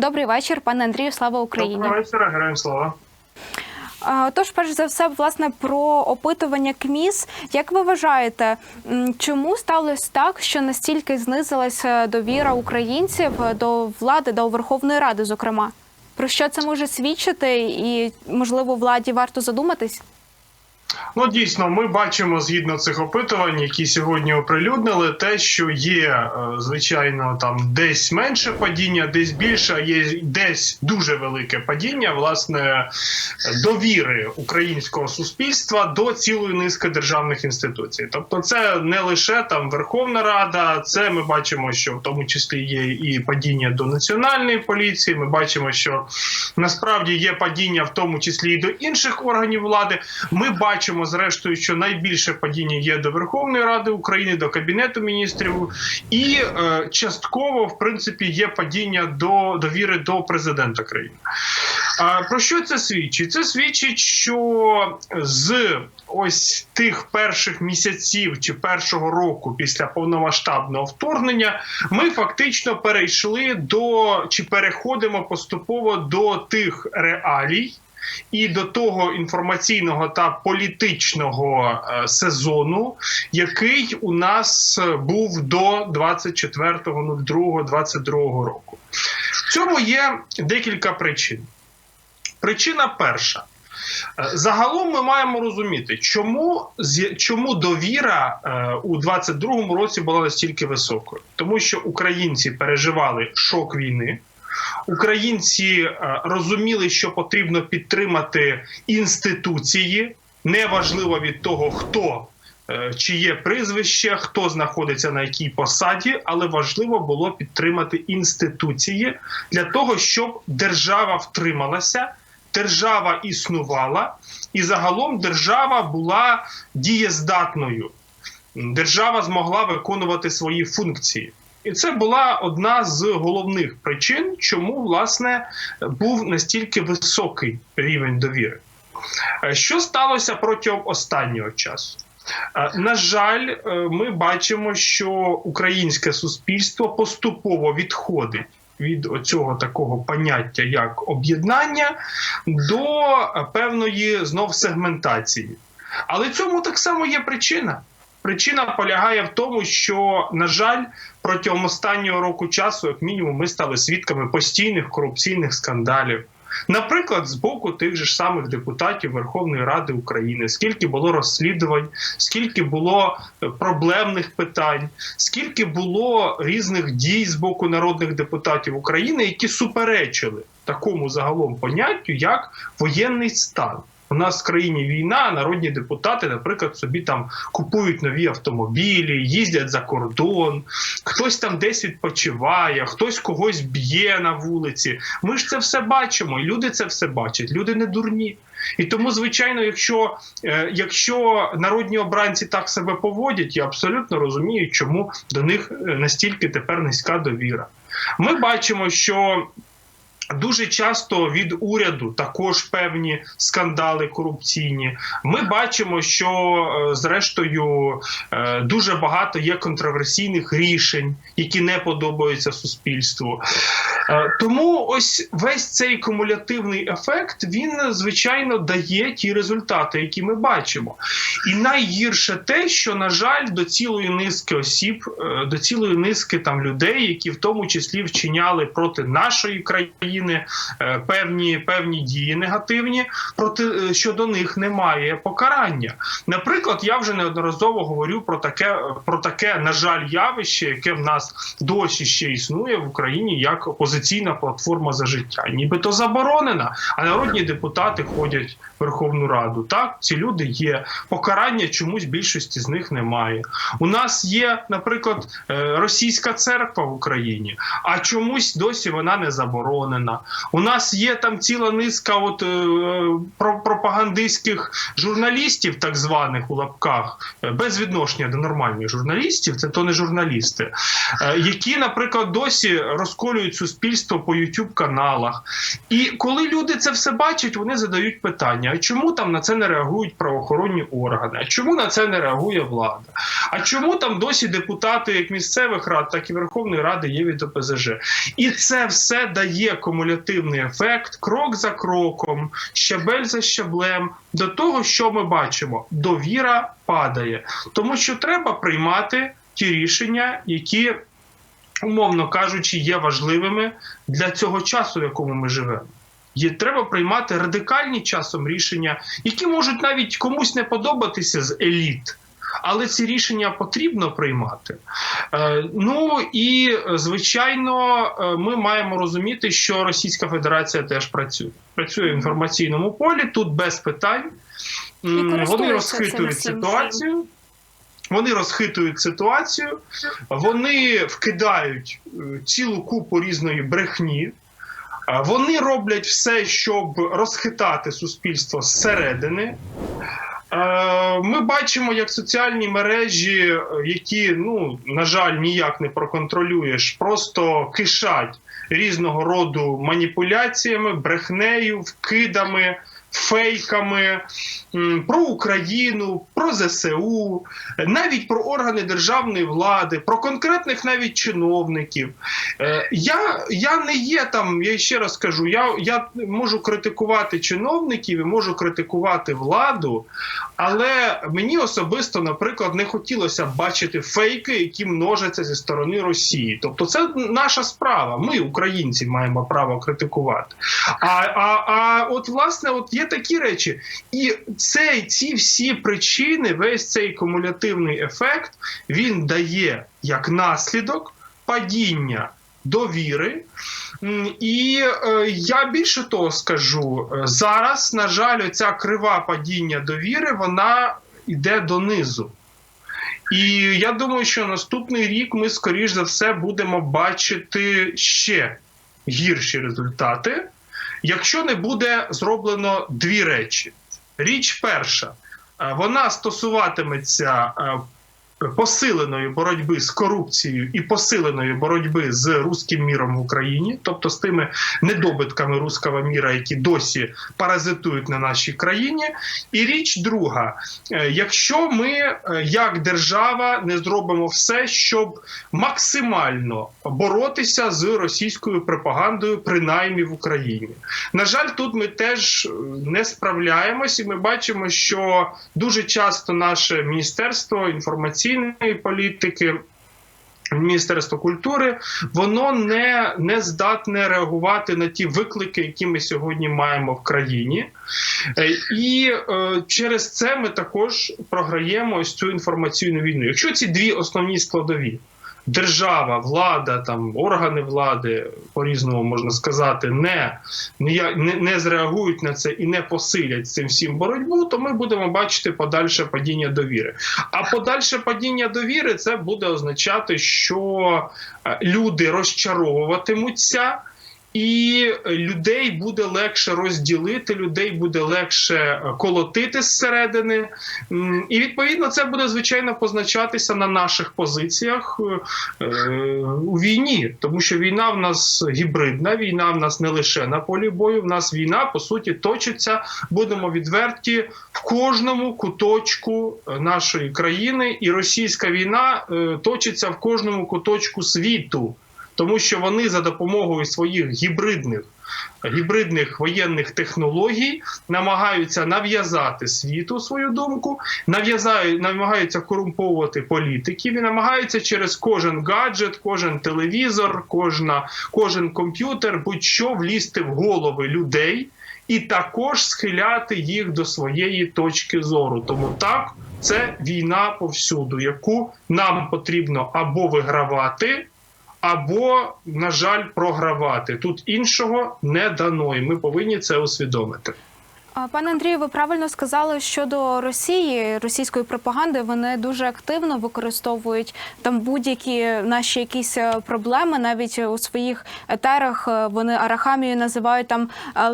Добрий вечір, пане Андрію. Слава Україні. Доброго вечора, героям слава. Тож, перш за все, власне, про опитування КМІС. Як ви вважаєте, чому сталося так, що настільки знизилася довіра українців до влади, до Верховної Ради, зокрема? Про що це може свідчити, і можливо владі варто задуматись? Ну дійсно, ми бачимо згідно цих опитувань, які сьогодні оприлюднили, те, що є е, звичайно там десь менше падіння, десь більше, а є десь дуже велике падіння власне довіри українського суспільства до цілої низки державних інституцій. Тобто, це не лише там Верховна Рада, це ми бачимо, що в тому числі є і падіння до національної поліції. Ми бачимо, що насправді є падіння, в тому числі і до інших органів влади. Ми бачимо зрештою, що найбільше падіння є до Верховної Ради України, до Кабінету міністрів, і е, частково, в принципі, є падіння до довіри до президента країни. А про що це свідчить? Це свідчить, що з ось тих перших місяців чи першого року після повномасштабного вторгнення ми фактично перейшли до чи переходимо поступово до тих реалій. І до того інформаційного та політичного е, сезону, який у нас е, був до 24.02.22 року, в цьому є декілька причин. Причина перша. Е, Загалом ми маємо розуміти, чому, чому довіра у 22-му році була настільки високою, тому що українці переживали шок війни. Українці е, розуміли, що потрібно підтримати інституції, неважливо від того, хто е, чиє прізвище, хто знаходиться на якій посаді, але важливо було підтримати інституції для того, щоб держава втрималася, держава існувала, і загалом держава була дієздатною. Держава змогла виконувати свої функції. І це була одна з головних причин, чому власне був настільки високий рівень довіри. Е, Що сталося протягом останнього часу? Е, На жаль, е, ми бачимо, що українське суспільство поступово відходить від цього такого поняття як об'єднання до певної знов сегментації. Але цьому так само є причина. Причина полягає в тому, що, на жаль, протягом останнього року часу, як мінімум, ми стали свідками постійних корупційних скандалів. Наприклад, з боку тих же ж самих депутатів Верховної Ради України, скільки було розслідувань, скільки було е, проблемних питань, скільки було різних дій з боку народних депутатів України, які суперечили такому загалом поняттю, як воєнний стан. У нас в країні війна, народні депутати, наприклад, собі там купують нові автомобілі, їздять за кордон, хтось там десь відпочиває, хтось когось б'є на вулиці. Ми ж це все бачимо, і люди це все бачать. Люди не дурні. І тому, звичайно, якщо, е, якщо народні обранці так себе поводять, я абсолютно розумію, чому до них е, настільки тепер низька довіра. Ми бачимо, що Дуже часто від уряду також певні скандали корупційні. Ми бачимо, що е, зрештою е, дуже багато є контроверсійних рішень, які не подобаються суспільству. Е, Тому ось весь цей кумулятивний ефект він звичайно дає ті результати, які ми бачимо. І найгірше те, що на жаль, до цілої низки осіб, до цілої низки там людей, які в тому числі вчиняли проти нашої країни е, певні певні дії негативні, проти е, щодо них немає покарання. Наприклад, я вже неодноразово говорю про таке, про таке, на жаль, явище, яке в нас досі ще існує в Україні як опозиційна платформа за життя, нібито заборонена, а народні депутати ходять Верховну Раду. Так, ці люди є. Покарання чомусь більшості з них немає. У нас є, наприклад, е, російська церква в Україні, а чомусь досі вона не заборонена. У нас є там ціла низка от, е, про- пропагандистських журналістів, так званих у лапках, е, без відношення до нормальних журналістів, це то не журналісти, які, наприклад, досі розколюють суспільство по youtube каналах. І коли люди це все бачать, вони задають питання: а чому там на це не реагують правоохоронні органи? А чому на це не реагує влада? А чому там досі депутати як місцевих рад, так і Верховної Ради є від ОПЗЖ? І це все дає кумулятивний ефект крок за кроком, щабель за щаблем до того, що ми бачимо: довіра падає, тому що треба приймати ті рішення, які, умовно кажучи, є важливими для цього часу, в якому ми живемо. Є треба приймати радикальні часом рішення, які можуть навіть комусь не подобатися з еліт. Але ці рішення потрібно приймати. Е, ну і е, звичайно, е, ми маємо розуміти, що Російська Федерація теж працює. Працює в інформаційному полі, тут без питань. Вони розхитують ситуацію. Вони розхитують ситуацію, вони вкидають цілу купу різної брехні. Вони роблять все, щоб розхитати суспільство зсередини. Е, Ми бачимо, як соціальні мережі, які, ну, на жаль, ніяк не проконтролюєш, просто кишать різного роду маніпуляціями, брехнею, вкидами, фейками про Україну, про ЗСУ, навіть про органи державної влади, про конкретних навіть чиновників. Е, Я, я не є там, я ще раз кажу, я, я можу критикувати чиновників і можу критикувати владу, але мені особисто, наприклад, не хотілося бачити фейки, які множаться зі сторони Росії. Тобто, це наша справа. Ми, українці, маємо право критикувати. А, а, а от власне, от є такі речі, і цей, ці всі причини, весь цей кумулятивний ефект, він дає як наслідок падіння довіри. І е, я більше того скажу, е, зараз, на жаль, ця крива падіння довіри, вона йде донизу. І я думаю, що наступний рік ми, скоріш за все, будемо бачити ще гірші результати, якщо не буде зроблено дві речі. Річ перша, е, вона стосуватиметься е, посиленої боротьби з корупцією і посиленої боротьби з руським міром в Україні, тобто з тими недобитками руського міра, які досі паразитують на нашій країні. І річ друга: е, якщо ми, е, як держава, не зробимо все, щоб максимально боротися з російською пропагандою, принаймні в Україні. На жаль, тут ми теж е, не справляємось, і ми бачимо, що дуже часто наше міністерство інформаційної політики. Міністерство культури воно не, не здатне реагувати на ті виклики, які ми сьогодні маємо в країні, Е, і е, через це ми також програємо ось цю інформаційну війну. Якщо ці дві основні складові держава, влада, там органи влади по різному можна сказати, не, не, не, зреагують на це і не посилять цим всім боротьбу, то ми будемо бачити подальше падіння довіри. А подальше падіння довіри це буде означати, що е, люди розчаровуватимуться. І людей буде легше розділити, людей буде легше е, колотити зсередини, і відповідно це буде звичайно позначатися на наших позиціях е, е, у війні, тому що війна в нас гібридна, війна в нас не лише на полі бою. В нас війна по суті точиться. Будемо відверті в кожному куточку нашої країни, і російська війна точиться в кожному куточку світу тому що вони за допомогою своїх гібридних гібридних воєнних технологій намагаються нав'язати світу свою думку, нав'язають, намагаються корумповувати політиків і намагаються через кожен гаджет, кожен телевізор, кожна, кожен комп'ютер, будь-що влізти в голови людей і також схиляти їх до своєї точки зору. Тому так. Це війна повсюду, яку нам потрібно або вигравати, або, на жаль, програвати. Тут іншого не дано, і ми повинні це усвідомити. Пане Андрію, ви правильно сказали щодо Росії, російської пропаганди. Вони дуже активно використовують там будь-які наші якісь е, проблеми. Навіть у своїх етерах е, вони Арахамію називають там е,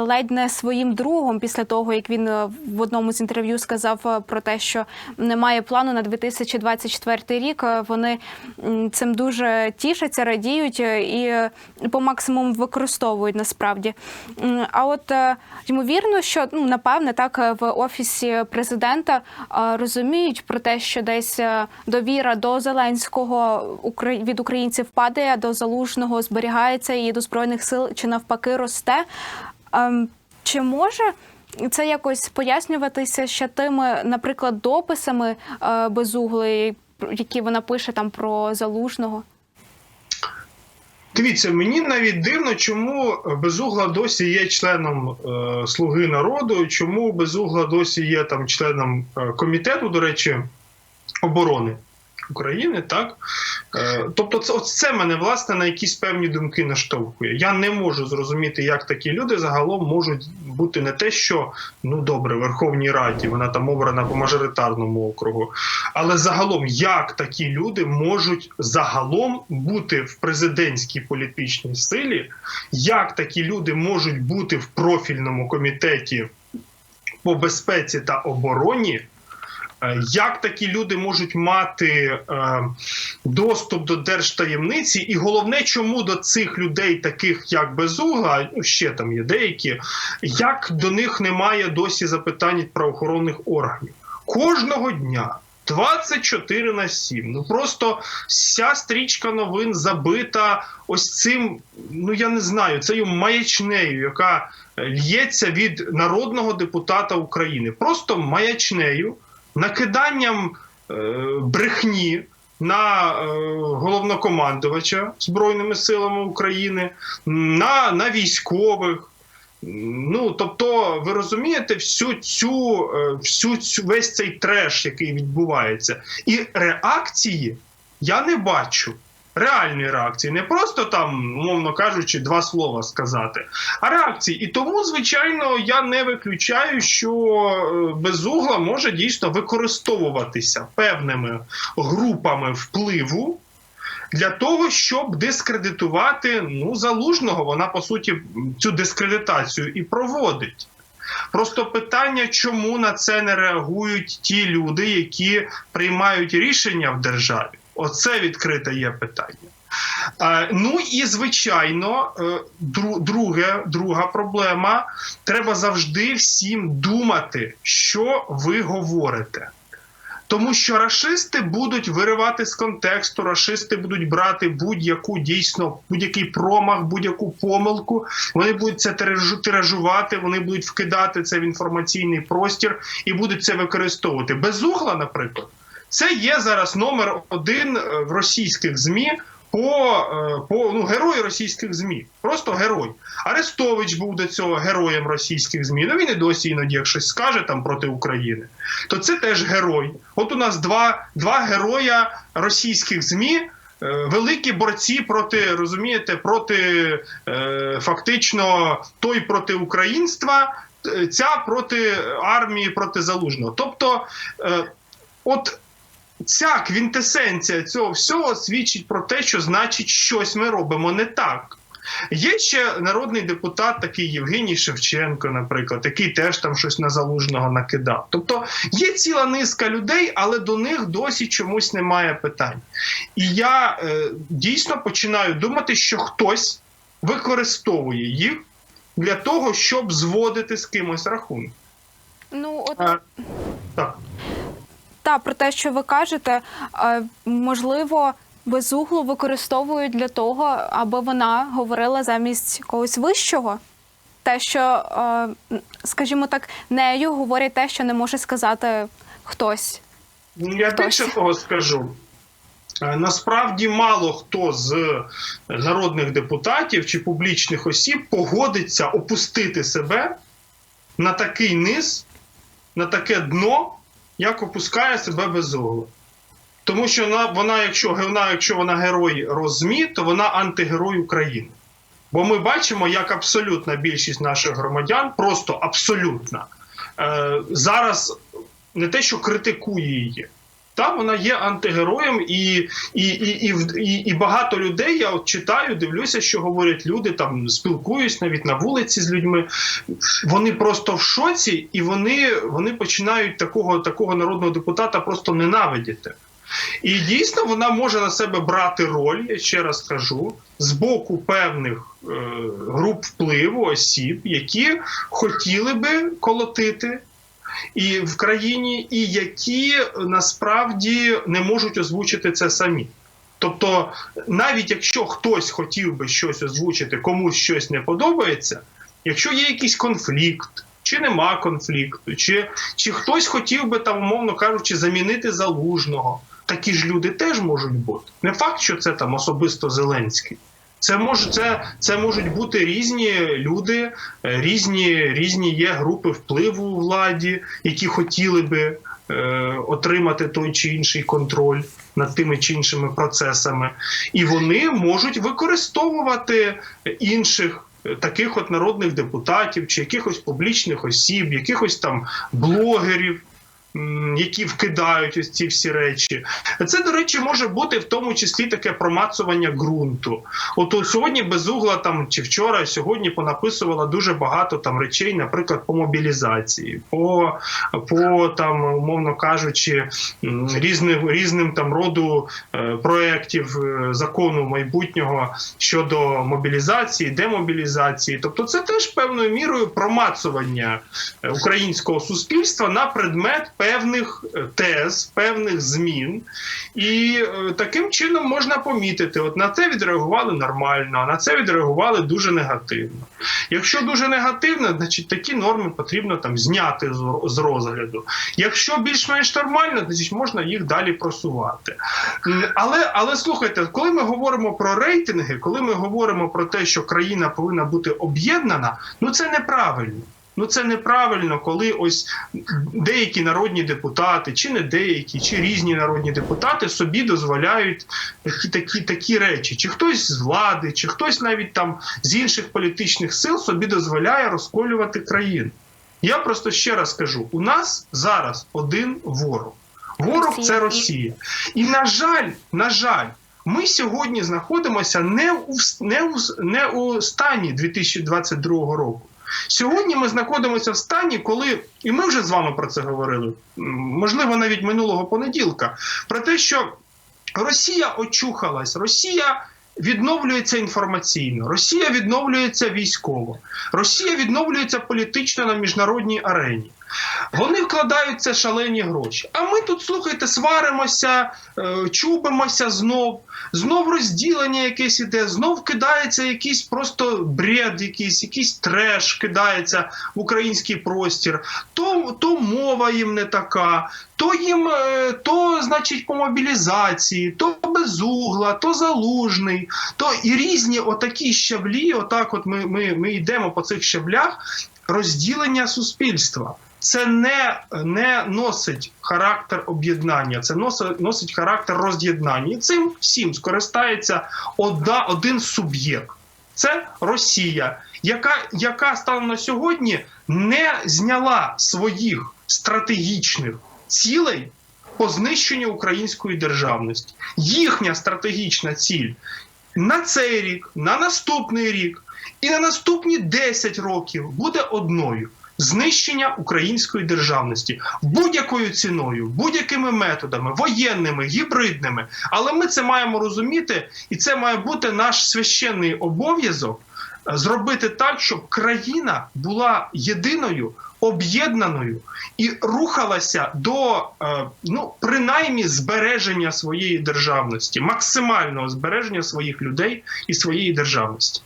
ледь не, своїм другом після того, як він в одному з інтерв'ю сказав про те, що немає плану на 2024 рік. Вони цим дуже тішаться, радіють і по максимуму використовують насправді. А от ймовірно, що ну напевне так е, в офісі президента е, розуміють про те, що десь е, довіра до Зеленського від українців падає, до залужного зберігається і до збройних сил чи навпаки росте. Ем, Чи може це якось пояснюватися ще тими, наприклад, дописами безуглої, які вона пише там про залужного? Дивіться, мені навіть дивно, чому Безугла досі є членом е, Слуги народу, чому Безугла досі є там членом е, комітету, до речі, оборони України, так? Е, тобто, це, це мене власне на якісь певні думки наштовхує. Я не можу зрозуміти, як такі люди загалом можуть бути не те, що ну добре, Верховній Раді, вона там обрана по мажоритарному округу. Але загалом, як такі люди можуть загалом бути в президентській політичній силі, як такі люди можуть бути в профільному комітеті по безпеці та обороні? Е, Як такі люди можуть мати е, доступ до держтаємниці, і головне, чому до цих людей, таких як Безугла, ну ще там є деякі, як до них немає досі запитань від правоохоронних органів кожного дня. 24 на 7. Ну просто вся стрічка новин забита ось цим, ну я не знаю, цією маячнею, яка е, л'ється від народного депутата України. Просто маячнею, накиданням е, брехні на е, головнокомандувача Збройними силами України, на, на військових. Ну, тобто, ви розумієте всю цю, е, всю цю весь цей треш, який відбувається, і реакції я не бачу. Реальної реакції, не просто там, мовно кажучи, два слова сказати, а реакції. І тому, звичайно, я не виключаю, що е, безугла може дійсно використовуватися певними групами впливу для того, щоб дискредитувати ну залужного. Вона по суті цю дискредитацію і проводить. Просто питання, чому на це не реагують ті люди, які приймають рішення в державі. Оце відкрите є питання. Е, ну і звичайно, е, друге, друга проблема: треба завжди всім думати, що ви говорите. Тому що рашисти будуть виривати з контексту, рашисти будуть брати будь-яку дійсно будь-який промах, будь-яку помилку. Вони будуть це тиражу- тиражувати, вони будуть вкидати це в інформаційний простір і будуть це використовувати. Безугла, наприклад, це є зараз номер один е, в російських змі. По, е, по ну, герой російських змі, просто герой. Арестович був до цього героєм російських змі. Ну він і досі іноді, як щось скаже там проти України, то це теж герой. От у нас два, два героя російських змі. е, Великі борці проти розумієте, проти фактично той проти українства, ця проти армії, проти залужного. Тобто, от ця квінтесенція цього всього свідчить про те, що значить щось ми робимо не так. Є ще народний депутат, такий Євгеній Шевченко, наприклад, який теж там щось на залужного накидав. Тобто є ціла низка людей, але до них досі чомусь немає питань. І я е, дійсно починаю думати, що хтось використовує їх для того, щоб зводити з кимось рахунок. Ну от Е, так. Та про те, що ви кажете, е, можливо, безуглу використовують для того, аби вона говорила замість когось вищого. Те, що, е, скажімо так, нею говорять те, що не може сказати хтось. Ну, Я більше того скажу. Е, Насправді мало хто з народних депутатів чи публічних осіб погодиться опустити себе на такий низ, на таке дно, як опускає себе безугло. Тому що вона, вона, якщо, вона, якщо вона герой розмі, то вона антигерой України. Бо ми бачимо, як абсолютна більшість наших громадян, просто абсолютна, е, зараз не те, що критикує її. Та вона є антигероєм, і, і, і, і, і багато людей я от читаю, дивлюся, що говорять люди, там спілкуюсь навіть на вулиці з людьми. Вони просто в шоці, і вони, вони починають такого, такого народного депутата просто ненавидіти. І дійсно вона може на себе брати роль, я ще раз кажу, з боку певних е, груп впливу осіб, які хотіли би колотити і в країні, і які насправді не можуть озвучити це самі. Тобто, навіть якщо хтось хотів би щось озвучити, комусь щось не подобається, якщо є якийсь конфлікт, чи нема конфлікту, чи, чи хтось хотів би там, умовно кажучи, замінити залужного, такі ж люди теж можуть бути. Не факт, що це там особисто Зеленський. Це може це, це можуть бути різні люди, е, різні, різні є групи впливу у владі, які хотіли би е, отримати той чи інший контроль над тими чи іншими процесами, і вони можуть використовувати інших. е, Таких от народних депутатів, чи якихось публічних осіб, якихось там блогерів, які вкидають ось ці всі речі. Це, до речі, може бути в тому числі таке промацування ґрунту. От сьогодні безугла там чи вчора, сьогодні понаписувала дуже багато там речей, наприклад, по мобілізації, по, по там, умовно кажучи, різним різним там роду е, проєктів е, закону майбутнього щодо мобілізації, демобілізації. Тобто, це теж певною мірою промацування е, українського суспільства на предмет певних е, тез, певних змін. І е, таким чином можна помітити, от на це відреагували нормально, а на це відреагували дуже негативно. Якщо дуже негативно, значить такі норми потрібно там зняти з, з розгляду. Якщо більш-менш нормально, значить можна їх далі просувати. Але, але слухайте, коли ми говоримо про рейтинги, коли ми говоримо про те, що країна повинна бути об'єднана, ну це неправильно. Ну це неправильно, коли ось деякі народні депутати, чи не деякі, чи різні народні депутати собі дозволяють такі, такі, такі речі. Чи хтось з влади, чи хтось навіть там з інших політичних сил собі дозволяє розколювати країну. Я просто ще раз кажу: у нас зараз один ворог. Ворог це Росія. І на жаль, на жаль, ми сьогодні знаходимося не у, не у, не у стані 2022 року. Сьогодні ми знаходимося в стані, коли, і ми вже з вами про це говорили, можливо, навіть минулого понеділка, про те, що Росія очухалась, Росія відновлюється інформаційно, Росія відновлюється військово, Росія відновлюється політично на міжнародній арені. Вони вкладають це шалені гроші. А ми тут, слухайте, сваримося, е, чубимося знов, знов розділення якесь іде, знов кидається якийсь просто бред, якийсь, якийсь треш кидається в український простір. То, то мова їм не така, то їм е, то, значить, по мобілізації, то безугла, то залужний, то і різні отакі щаблі. Отак, от ми, ми, ми йдемо по цих щаблях розділення суспільства. Це не, не носить характер об'єднання, це носить, носить характер роз'єднання. І цим всім скористається одна, один суб'єкт. Це Росія, яка, яка станом на сьогодні не зняла своїх стратегічних цілей по знищенню української державності. Їхня стратегічна ціль на цей рік, на наступний рік і на наступні 10 років буде одною. Знищення української державності будь-якою ціною, будь-якими методами, воєнними, гібридними. Але ми це маємо розуміти, і це має бути наш священний обов'язок е, зробити так, щоб країна була єдиною, об'єднаною і рухалася до е, ну принаймні збереження своєї державності, максимального збереження своїх людей і своєї державності.